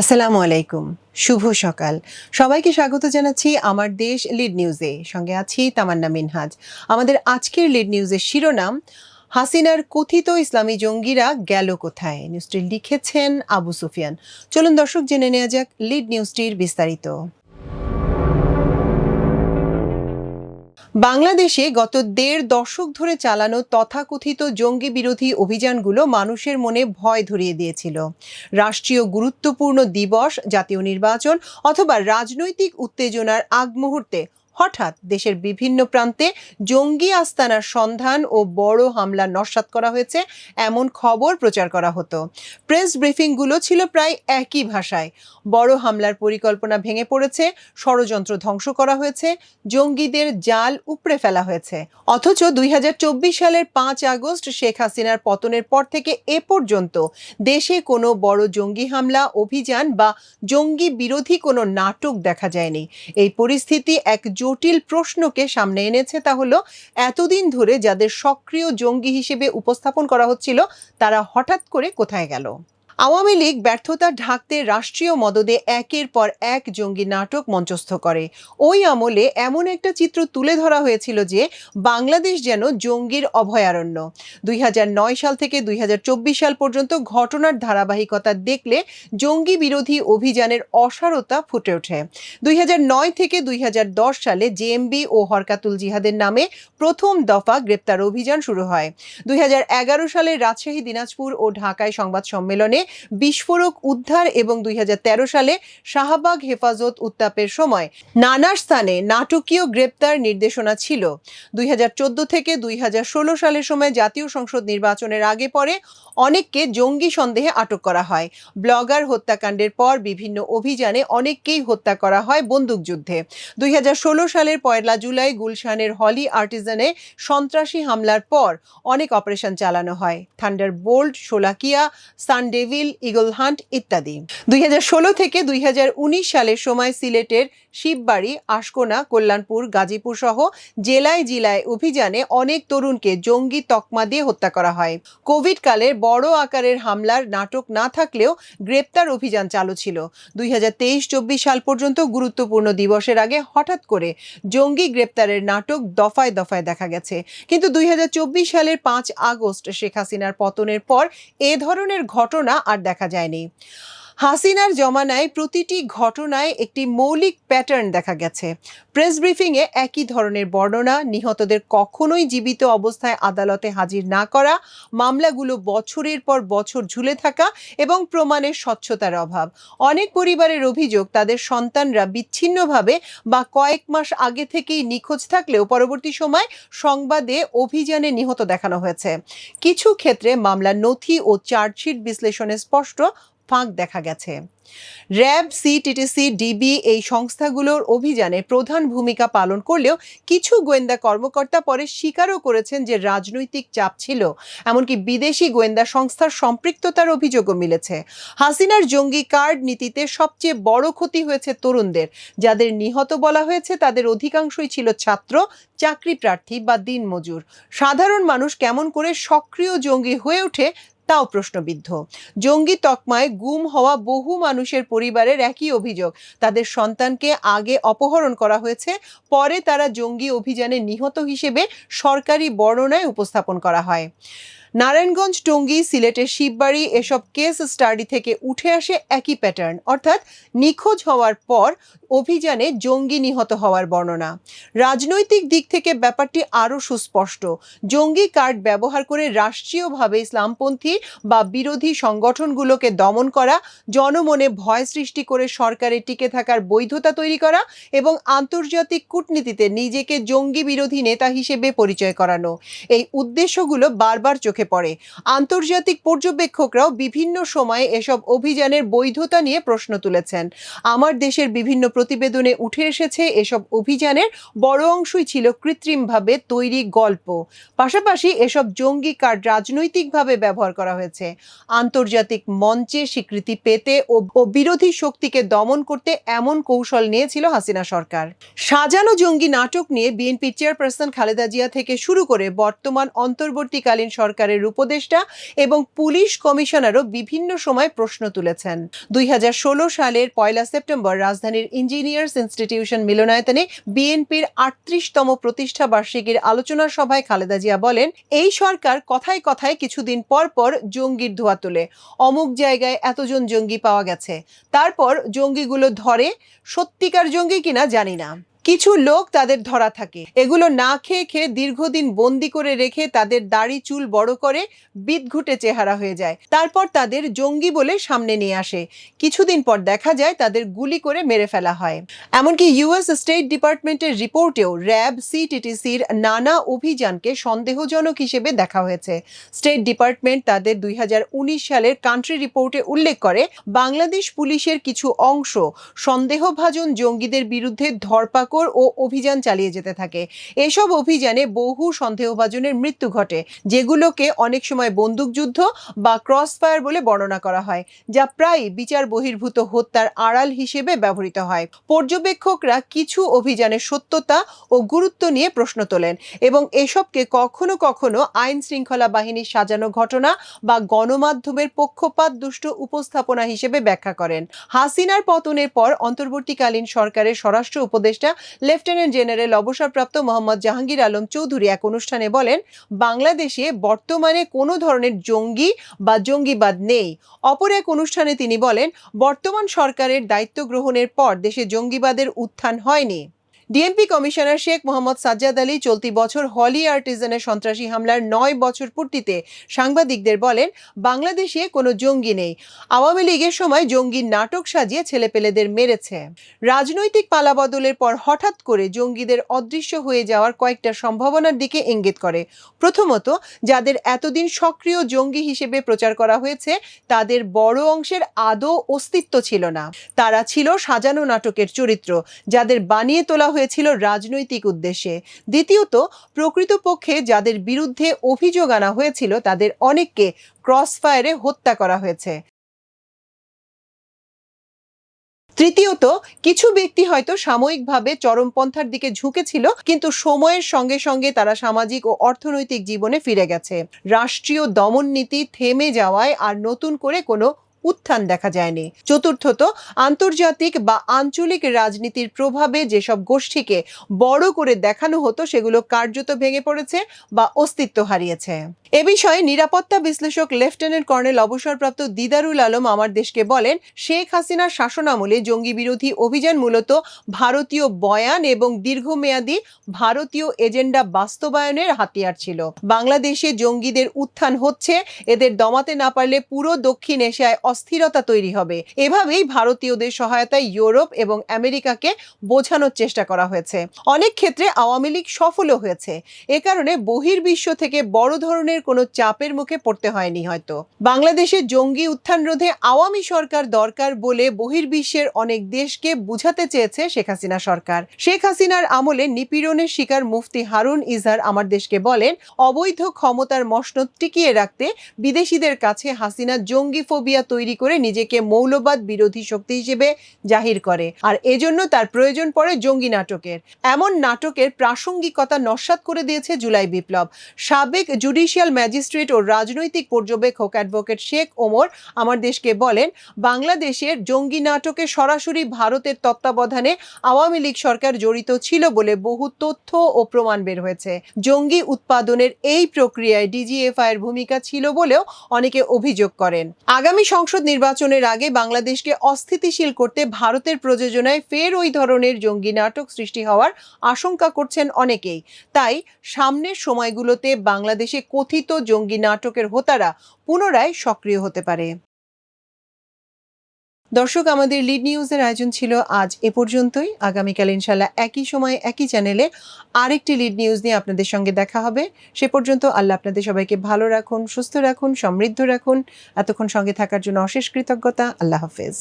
আসসালামু আলাইকুম। শুভ সকাল। সবাইকে স্বাগত জানাচ্ছি আমার দেশ লিড নিউজে। সঙ্গে আছি তামান্না মিনহাজ। আমাদের আজকের লিড নিউজের শিরোনাম, হাসিনার কথিত ইসলামী জঙ্গিরা গেল কোথায়? নিউজটি লিখেছেন আবু সুফিয়ান। চলুন দর্শক জেনে নেওয়া যাক লিড নিউজটির বিস্তারিত। বাংলাদেশে গত দেড় দশক ধরে চালানো তথাকথিত জঙ্গি বিরোধী অভিযানগুলো মানুষের মনে ভয় ধরিয়ে দিয়েছিল। রাষ্ট্রীয় গুরুত্বপূর্ণ দিবস, জাতীয় নির্বাচন অথবা রাজনৈতিক উত্তেজনার আগ মুহূর্তে হঠাৎ দেশের বিভিন্ন প্রান্তে জঙ্গি আস্তানার সন্ধান ও বড় হামলা নস্যাৎ করা হয়েছে, এমন খবর প্রচার করা হতো। প্রেস ব্রিফিংগুলো ছিল প্রায় একই ভাষায়। বড় হামলার পরিকল্পনা ভেঙে পড়েছে, ষড়যন্ত্র ধ্বংস করা হয়েছে, জঙ্গিদের জাল উপড়ে ফেলা হয়েছে। অথচ দুই হাজার চব্বিশ সালের পাঁচ আগস্ট শেখ হাসিনার পতনের পর থেকে এ পর্যন্ত দেশে কোনো বড় জঙ্গি হামলা, অভিযান বা জঙ্গি বিরোধী কোনো নাটক দেখা যায়নি। এই পরিস্থিতি এক জটিল প্রশ্নকে সামনে এনেছে তা হলো, এতদিন ধরে যাদের সক্রিয় জঙ্গি হিসেবে উপস্থাপন করা হচ্ছিল, তারা হঠাৎ করে কোথায় গেল? আওয়ামী লীগ ব্যর্থতা ঢাকতে রাষ্ট্রীয় মদদে একের পর এক জঙ্গি নাটক মঞ্চস্থ করে। ওই আমলে এমন একটা চিত্র তুলে ধরা হয়েছিল যে, বাংলাদেশ যেন জঙ্গির অভয়ারণ্য। দুই হাজার নয় সাল থেকে দুই হাজার চব্বিশ সাল পর্যন্ত ঘটনার ধারাবাহিকতা দেখলে জঙ্গি বিরোধী অভিযানের অসারতা ফুটে ওঠে। দুই হাজার নয় থেকে দুই হাজার দশ সালে জেএমবি ও হরকাতুল জিহাদের নামে প্রথম দফা গ্রেপ্তার অভিযান শুরু হয়। দুই হাজার এগারো সালে রাজশাহী, দিনাজপুর ও ঢাকায় সংবাদ সম্মেলনে বিস্ফোরক উদ্ধার এবং দুই হাজার তেরো সালে শাহবাগ হেফাজত উত্তাপের সময় নানা স্থানে নাটকীয় গ্রেপ্তার নির্দেশনা ছিল। দুই হাজার চোদ্দ থেকে দুই হাজার ষোলো সালের সময় জাতীয় সংসদ নির্বাচনের আগে পরে অনেককে জঙ্গি সন্দেহে আটক করা হয়। ব্লগার হত্যাকাণ্ডের পর বিভিন্ন অভিযানে অনেককেই হত্যা করা হয় বন্দুকযুদ্ধে। দুই হাজার ষোলো সালের পয়লা জুলাই গুলশানের হলি আর্টিজানে সন্ত্রাসী হামলার পর অনেক অপারেশন চালানো হয়। Thunder bolt Sholakia sun devil eagle hunt ইত্যাদি। দুই হাজার ষোলো থেকে দুই হাজার উনিশ সালের সময় সিলেটের শিববাড়ি, আশকোনা, কল্যাণপুর, গাজীপুর সহ জেলায় জেলায় অভিযানে অনেক তরুণকে জঙ্গি তকমা দিয়ে হত্যা করা হয়। কোভিড কালের বড় আকারের হামলার নাটক না থাকলেও গ্রেপ্তার অভিযান চালু ছিল। দুই চব্বিশ সাল পর্যন্ত গুরুত্বপূর্ণ দিবসের আগে হঠাৎ করে জঙ্গি গ্রেপ্তারের নাটক দফায় দফায় দেখা গেছে। কিন্তু দুই হাজার চব্বিশ সালের পাঁচ আগস্ট শেখ হাসিনার পতনের পর এ ধরনের ঘটনা আর দেখা যায়নি। হাসিনার জমানায় প্রতিটি ঘটনায় একটি মৌলিক প্যাটার্ন দেখা গেছে। প্রেস ব্রিফিংয়ে একই ধরনের বর্ণনা, নিহতদের কখনোই জীবিত অবস্থায় আদালতে হাজির না করা, মামলাগুলো বছরের পর বছর ঝুলে থাকা এবং প্রমাণের স্বচ্ছতার অভাব। অনেক পরিবারের অভিযোগ, তাদের সন্তানরা বিচ্ছিন্নভাবে বা কয়েক মাস আগে থেকেই নিখোঁজ থাকলেও পরবর্তী সময় সংবাদে অভিযানে নিহত দেখানো হয়েছে। কিছু ক্ষেত্রে মামলার নথি ও চার্জশিট বিশ্লেষণে স্পষ্ট ফাঁক দেখা গেছে। র্যাব সিটিটিসি ডিবি এই সংস্থাগুলোর অভিযানে প্রধান ভূমিকা পালন করলেও কিছু গোয়েন্দা কর্মকর্তা পরে স্বীকারও করেছেন যে রাজনৈতিক চাপ ছিল। এমনকি বিদেশি গোয়েন্দা সংস্থার সম্পৃক্ততার অভিযোগও মিলেছে। হাসিনার জঙ্গি কার্ড নীতিতে সবচেয়ে বড় ক্ষতি হয়েছে তরুণদের। যাদের নিহত বলা হয়েছে, তাদের অধিকাংশই ছিল ছাত্র, চাকরি প্রার্থী বা দিনমজুর। সাধারণ মানুষ কেমন করে সক্রিয় জঙ্গি হয়ে ওঠে তাও প্রশ্নবিদ্ধ। জঙ্গি তকমায় গুম হওয়া বহু মানুষের পরিবারের একই অভিযোগ। তাদের সন্তানকে আগে অপহরণ করা হয়েছে, পরে তারা জঙ্গি অভিযানে নিহত হিসেবে সরকারি বর্ণনায় উপস্থাপন করা হয়। নারায়ণগঞ্জ, টঙ্গী, সিলেটের শিববাড়ি এসব কেস স্টাডি থেকে উঠে আসে একই প্যাটার্ন অর্থাৎ নিখোঁজ হওয়ার পর অভিযানে জঙ্গি নিহত হওয়ার বর্ণনা। রাজনৈতিক দিক থেকে ব্যাপারটি আরও সুস্পষ্ট। জঙ্গি কার্ড ব্যবহার করে রাষ্ট্রীয়ভাবে ইসলামপন্থী বা বিরোধী সংগঠনগুলোকে দমন করা, জনমনে ভয় সৃষ্টি করে সরকারে টিকে থাকার বৈধতা তৈরি করা এবং আন্তর্জাতিক কূটনীতিতে নিজেকে জঙ্গি বিরোধী নেতা হিসেবে পরিচয় করানো। এই উদ্দেশ্যগুলো বারবার চোখে পড়ে। আন্তর্জাতিক পর্যবেক্ষকরাও বিভিন্ন সময়ে এসব অভিযানের বৈধতা নিয়ে প্রশ্ন তুলেছেন। আমার দেশের বিভিন্ন প্রতিবেদনে উঠে এসেছে এসব অভিযানের বড় অংশই ছিল কৃত্রিমভাবে তৈরি গল্প। পাশাপাশি এসব জঙ্গি কার্ড রাজনৈতিকভাবে ব্যবহার করা হয়েছে। আন্তর্জাতিক মঞ্চে স্বীকৃতি পেতে ও বিরোধী শক্তিকে দমন করতে এমন কৌশল নিয়েছিল হাসিনা সরকার। সাজানো জঙ্গি নাটক নিয়ে বিএনপি চেয়ারপারসন খালেদা জিয়া থেকে শুরু করে বর্তমান অন্তর্বর্তীকালীন সরকারের সরকারের উপদেষ্টা এবং পুলিশ কমিশনারও বিভিন্ন সময় প্রশ্ন তুলেছেন। দুই সালের পয়লা সেপ্টেম্বর রাজধানীর ইঞ্জিনিয়ার্স ইনস্টিটিউশন মিলনায়তনে বিএনপির আটত্রিশতম প্রতিষ্ঠা বার্ষিকীর আলোচনা সভায় খালেদা জিয়া বলেন, এই সরকার কথায় কথায় কিছুদিন পর পর জঙ্গির ধোয়া তোলে। অমুক জায়গায় এতজন জঙ্গি পাওয়া গেছে। তারপর জঙ্গিগুলো ধরে। সত্যিকার জঙ্গি কিনা জানি না। কিছু লোক তাদের ধরা থাকে। এগুলো না খেয়ে খেয়ে দীর্ঘদিন বন্দি করে রেখে তাদের দাড়ি চুল বড় করে বিদঘুটে চেহারা হয়ে যায়। তারপর তাদের জঙ্গি বলে সামনে নিয়ে আসে। কিছুদিন পর দেখা যায় তাদের গুলি করে মেরে ফেলা হয়। এমনকি ইউএস স্টেট ডিপার্টমেন্টের রিপোর্টেও র্যাব সিটিটিসির নানা অভিযানকে সন্দেহজনক হিসেবে দেখা হয়েছে। স্টেট ডিপার্টমেন্ট তাদের দুই হাজার উনিশ সালের কান্ট্রি রিপোর্টে উল্লেখ করে, বাংলাদেশ পুলিশের কিছু অংশ সন্দেহভাজন জঙ্গিদের বিরুদ্ধে ধরপাকড় ও অভিযান চালিয়ে যেতে থাকে। এসব অভিযানে বহু সন্দেহভাজনের মৃত্যু ঘটে, যেগুলোকে অনেক সময় বন্দুকযুদ্ধ বা ক্রসফায়ার বলে বর্ণনা করা হয়, যা প্রায় বিচার বহির্ভূত হত্যার আড়াল হিসেবে ব্যবহৃত হয়। পর্যবেক্ষকরা কিছু অভিযানের সত্যতা ও গুরুত্ব নিয়ে প্রশ্ন তোলেন এবং এসবকে কখনো কখনো আইন শৃঙ্খলা বাহিনীর সাজানো ঘটনা বা গণমাধ্যমের পক্ষপাত দুষ্ট উপস্থাপনা হিসেবে ব্যাখ্যা করেন। হাসিনার পতনের পর অন্তর্বর্তীকালীন সরকারের স্বরাষ্ট্র উপদেষ্টা লেফটেন্যান্ট জেনারেল অবসরপ্রাপ্ত মোহাম্মদ জাহাঙ্গীর আলম চৌধুরী এক অনুষ্ঠানে বলেন, বাংলাদেশে বর্তমানে কোনো ধরনের জঙ্গি বা জঙ্গিবাদ নেই। অপর এক অনুষ্ঠানে তিনি বলেন, বর্তমান সরকারের দায়িত্ব গ্রহণের পর দেশে জঙ্গিবাদের উত্থান হয়নি। ডিএমপি কমিশনার শেখ মোহাম্মদ সাজ্জাদ আলী চলতি বছর হলি আর্টিজানের সন্ত্রাসী হামলার নয় বছর পূর্তিতে সাংবাদিকদের বলেন, বাংলাদেশে কোনো জঙ্গি নেই। আওয়ামী লীগের সময় জঙ্গির নাটক সাজিয়ে ছেলেপেলেদের মেরেছে। রাজনৈতিক পালাবদলের পর হঠাৎ করে জঙ্গিদের অদৃশ্য হয়ে যাওয়ার কয়েকটা সম্ভাবনার দিকে ইঙ্গিত করে। প্রথমত, যাদের এতদিন সক্রিয় জঙ্গি হিসেবে প্রচার করা হয়েছে, তাদের বড় অংশের আদৌ অস্তিত্ব ছিল না। তারা ছিল সাজানো নাটকের চরিত্র, যাদের বানিয়ে তোলা হয়েছিল রাজনৈতিক উদ্দেশ্যে। দ্বিতীয়ত, প্রকৃতপক্ষে যাদের বিরুদ্ধে অভিযোগ আনা হয়েছিল, তাদের অনেককে ক্রসফায়ারে হত্যা করা হয়েছে। তৃতীয়ত, কিছু ব্যক্তি হয়তো সাময়িকভাবে চরমপন্থার দিকে ঝুঁকেছিল, কিন্তু সময়ের সঙ্গে সঙ্গে তারা সামাজিক ও অর্থনৈতিক জীবনে ফিরে গেছে। রাষ্ট্রীয় দমন নীতি থেমে যাওয়ায় আর নতুন করে কোনো উত্থান দেখা যায়নি। চতুর্থত, আন্তর্জাতিক বা আঞ্চলিক রাজনীতির প্রভাবে যেসব গোষ্ঠীকে বড় করে দেখানো হতো, সেগুলো কার্যত ভেঙে পড়েছে বা অস্তিত্ব হারিয়েছে। এ বিষয়ে নিরাপত্তা বিশ্লেষক লেফটেন্যান্ট কর্নেল অবসরপ্রাপ্ত দিদারুল আলম আমার দেশকে বলেন, শেখ হাসিনার শাসনামলে জঙ্গি বিরোধী অভিযান মূলত ভারতীয় বয়ান এবং দীর্ঘমেয়াদী ভারতীয় এজেন্ডা বাস্তবায়নের হাতিয়ার ছিল। বাংলাদেশে জঙ্গিদের উত্থান হচ্ছে, এদের দমাতে না পারলে পুরো দক্ষিণ এশিয়ায় অস্থিরতা তৈরি হবে। এভাবেই ভারতীয়দের সহায়তায় ইউরোপ এবং আমেরিকাকে বোঝানোর চেষ্টা করা হয়েছে। অনেক ক্ষেত্রে আওয়ামী লীগ সফলও হয়েছে। এ কারণে বহির্বিশ্ব থেকে বড় ধরনের কোনো চাপের মুখে পড়তে হয়নি হয়তো। বাংলাদেশে জঙ্গি উত্থান রোধে আওয়ামী সরকার দরকার বলে বহির্বিশ্বের অনেক দেশকে বুঝাতে চেয়েছে শেখ হাসিনা সরকার। শেখ হাসিনার আমলে নিপীড়নের শিকার মুফতি হারুন ইজহার আমার দেশকে বলেন, অবৈধ ক্ষমতার মসনদ টিকিয়ে রাখতে বিদেশিদের কাছে হাসিনা জঙ্গি ফোবিয়া তৈরি করে নিজেকে মৌলবাদ বিরোধী শক্তি হিসেবে জাহির করে। আর এজন্য তার প্রয়োজন পড়ে জঙ্গি নাটকের। এমন নাটকের প্রাসঙ্গিকতা নস্বাত করে দিয়েছে জুলাই বিপ্লব। সাবেক জুডিশিয়াল ম্যাজিস্ট্রেট ও রাজনৈতিক পর্যবেক্ষক অ্যাডভোকেট শেখ ওমর আমার দেশকে বলেন, বাংলাদেশের জঙ্গি নাটকে সরাসরি ভারতের তত্ত্বাবধানে আওয়ামী লীগ সরকার জড়িত ছিল বলে বহু তথ্য ও প্রমাণ বের হয়েছে। জঙ্গি উৎপাদনের এই প্রক্রিয়ায় ডিজিএফআই এর ভূমিকা ছিল বলেও অনেকে অভিযোগ করেন। আগামী সংসদ নির্বাচনের আগে বাংলাদেশকে অস্থিতিশীল করতে ভারতের প্রযোজনায় ফের ওই ধরনের জঙ্গি নাটক সৃষ্টি হওয়ার আশঙ্কা করছেন অনেকেই। তাই সামনের সময়গুলোতে বাংলাদেশে কথিত জঙ্গি নাটকের হোতারা পুনরায় সক্রিয় হতে পারে। দর্শক, আমাদের লিড নিউজের আয়োজন ছিল আজ এ পর্যন্তই। আগামীকাল ইনশাল্লাহ একই সময়ে একই চ্যানেলে আরেকটি লিড নিউজ নিয়ে আপনাদের সঙ্গে দেখা হবে। সে পর্যন্ত আল্লাহ আপনাদের সবাইকে ভালো রাখুন, সুস্থ রাখুন, সমৃদ্ধ রাখুন। এতক্ষণ সঙ্গে থাকার জন্য অশেষ কৃতজ্ঞতা। আল্লাহ হাফেজ।